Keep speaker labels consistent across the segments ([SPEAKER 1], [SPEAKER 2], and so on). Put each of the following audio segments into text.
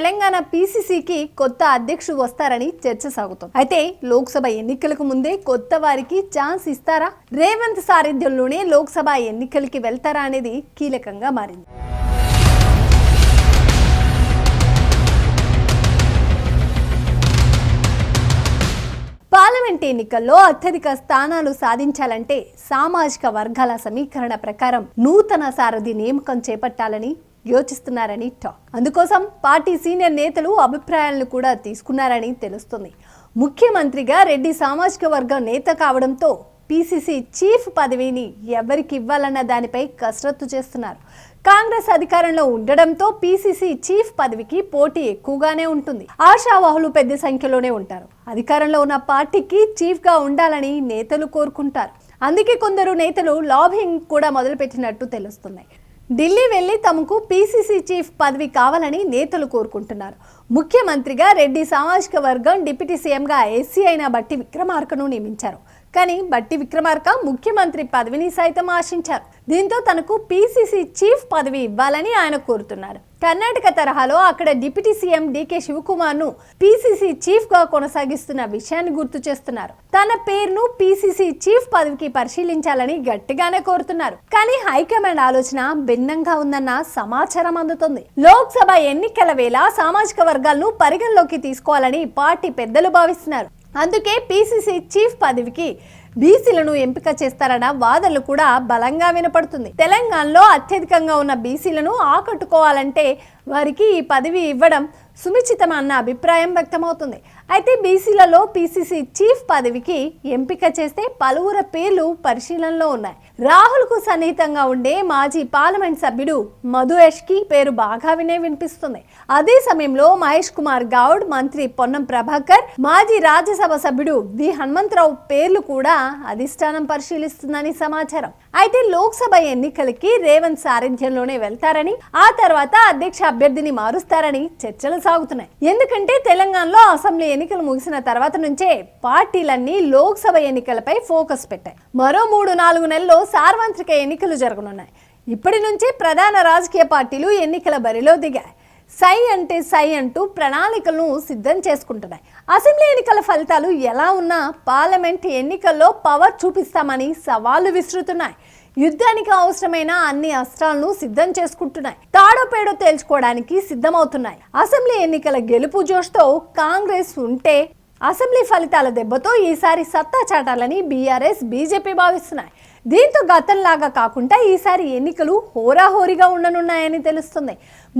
[SPEAKER 1] తెలంగాణ పీసీసీకి కొత్త అధ్యక్షుడు వస్తారని చర్చ సాగుతోంది. అయితే లోక్సభ ఎన్నికలకు ముందే కొత్త వారికి ఛాన్స్ ఇస్తారా? రేవంత్ సారథ్యంలోనే లోక్సభ ఎన్నికలకి వెళ్తారా అనేది కీలకంగా మారింది. పార్లమెంట్ ఎన్నికల్లో అత్యధిక స్థానాలు సాధించాలంటే సామాజిక వర్గాల సమీకరణ ప్రకారం నూతన సారథి నియామకం చేపట్టాలని యోచిస్తున్నారని టాక్. అందుకోసం పార్టీ సీనియర్ నేతలు అభిప్రాయాలను కూడా తీసుకున్నారని తెలుస్తుంది. ముఖ్యమంత్రిగా రెడ్డి సామాజిక వర్గం నేత కావడంతో పీసీసీ చీఫ్ పదవిని ఎవరికి ఇవ్వాలన్న దానిపై కసరత్తు చేస్తున్నారు. కాంగ్రెస్ అధికారంలో ఉండడంతో పీసీసీ చీఫ్ పదవికి పోటీ ఎక్కువగానే ఉంటుంది. ఆశావాహులు పెద్ద సంఖ్యలోనే ఉంటారు. అధికారంలో ఉన్న పార్టీకి చీఫ్గా ఉండాలని నేతలు కోరుకుంటారు. అందుకే కొందరు నేతలు లాబింగ్ కూడా మొదలుపెట్టినట్టు తెలుస్తున్నాయి. ఢిల్లీ వెళ్ళి తమకు పీసీసీ చీఫ్ పదవి కావాలని నేతలు కోరుకుంటున్నారు. ముఖ్యమంత్రిగా రెడ్డి సామాజిక వర్గం డిప్యూటీ సీఎంగా ఎస్సీ అయిన బట్టి విక్రమార్కను నియమించారు. కానీ బట్టి విక్రమార్క ముఖ్యమంత్రి పదవిని సైతం ఆశించారు. దీంతో తనకు పీసీసీ చీఫ్ పదవి ఇవ్వాలని ఆయన కోరుతున్నారు. కర్ణాటక తరహాలో అక్కడ డిప్యూటీ సీఎం డీకే శివకుమార్ను పీసీసీ చీఫ్గా కొనసాగిస్తున్న విషయాన్ని గుర్తు చేస్తున్నారు. తన పేరును పీసీసీ చీఫ్ పదవికి పరిశీలించాలని గట్టిగానే కోరుతున్నారు. కానీ హైకమాండ్ ఆలోచన భిన్నంగా ఉందన్న సమాచారం అందుతుంది. లోక్సభ ఎన్నికల వేళ సామాజిక వర్గాలను పరిగణలోకి తీసుకోవాలని పార్టీ పెద్దలు భావిస్తున్నారు. అందుకే పీసీసీ చీఫ్ పదవికి బీసీలను ఎంపిక చేస్తారన్న వాదనలు కూడా బలంగా వినపడుతుంది. తెలంగాణలో అత్యధికంగా ఉన్న బీసీలను ఆకట్టుకోవాలంటే వారికి ఈ పదవి ఇవ్వడం సునిశ్చితం అన్న అభిప్రాయం వ్యక్తమవుతుంది. అయితే బీసీలలో పీసీసీ చీఫ్ పదవికి ఎంపిక చేస్తే పలువురు పేర్లు పరిశీలనలో ఉన్నాయి. రాహుల్కు సన్నిహితంగా ఉండే మాజీ పార్లమెంట్ సభ్యుడు మధు యష్కి పేరు బాగా వినే వినిపిస్తుంది. అదే సమయంలో మహేష్ కుమార్ గౌడ్ మంత్రి పొన్నం ప్రభాకర్ మాజీ రాజ్యసభ సభ్యుడు వి హనుమంతరావు పేర్లు కూడా అధిష్టానం పరిశీలిస్తుందని సమాచారం. అయితే లోక్సభ ఎన్నికలకి రేవంత్ సారథ్యంలోనే వెళ్తారని ఆ తర్వాత అధ్యక్ష అభ్యర్థిని మారుస్తారని చర్చలు సాగుతున్నాయి. ఎందుకంటే తెలంగాణలో అసెంబ్లీ ఎన్నికలు ముగిసిన తర్వాత నుంచే పార్టీలన్నీ లోక్సభ ఎన్నికలపై ఫోకస్ పెట్టాయి. మరో మూడు నాలుగు నెలల్లో సార్వత్రిక ఎన్నికలు జరగనున్నాయి. ఇప్పటి నుంచే ప్రధాన రాజకీయ పార్టీలు ఎన్నికల బరిలో దిగాయి. సై అంటే సై అంటూ ప్రణాళికలను సిద్ధం చేసుకుంటున్నాయి. అసెంబ్లీ ఎన్నికల ఫలితాలు ఎలా ఉన్నా పార్లమెంట్ ఎన్నికల్లో పవర్ చూపిస్తామని సవాళ్ళు విసురుతున్నాయి. యుద్ధానికి అవసరమైన అన్ని అస్త్రాలను సిద్ధం చేసుకుంటున్నాయి. తాడోపేడో తేల్చుకోవడానికి సిద్ధమవుతున్నాయి. అసెంబ్లీ ఎన్నికల గెలుపు జోష్తో కాంగ్రెస్ ఉంటే అసెంబ్లీ ఫలితాల దెబ్బతో ఈసారి సత్తా చాటాలని బీఆర్ఎస్ బీజేపీ భావిస్తున్నాయి. దీంతో గతంలాగా కాకుండా ఈసారి ఎన్నికలు హోరాహోరీగా ఉండనున్నాయని తెలుస్తుంది.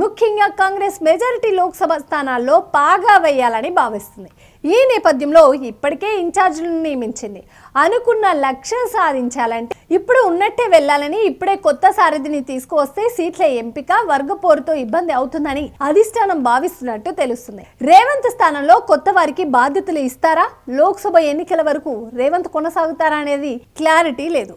[SPEAKER 1] ముఖ్యంగా కాంగ్రెస్ మెజారిటీ లోక్సభ స్థానాల్లో పాగా వేయాలని భావిస్తుంది. ఈ నేపథ్యంలో ఇప్పటికే ఇన్ఛార్జీలను నియమించింది. అనుకున్న లక్ష్యం సాధించాలంటే ఇప్పుడు ఉన్నట్టే వెళ్ళాలని ఇప్పుడే కొత్త సారథిని తీసుకువస్తే సీట్ల ఎంపిక వర్గ పోరుతో ఇబ్బంది అవుతుందని అధిష్టానం భావిస్తున్నట్టు తెలుస్తుంది. రేవంత్ స్థానంలో కొత్త వారికి బాధ్యతలు ఇస్తారా? లోక్సభ ఎన్నికల వరకు రేవంత్ కొనసాగుతారా అనేది క్లారిటీ లేదు.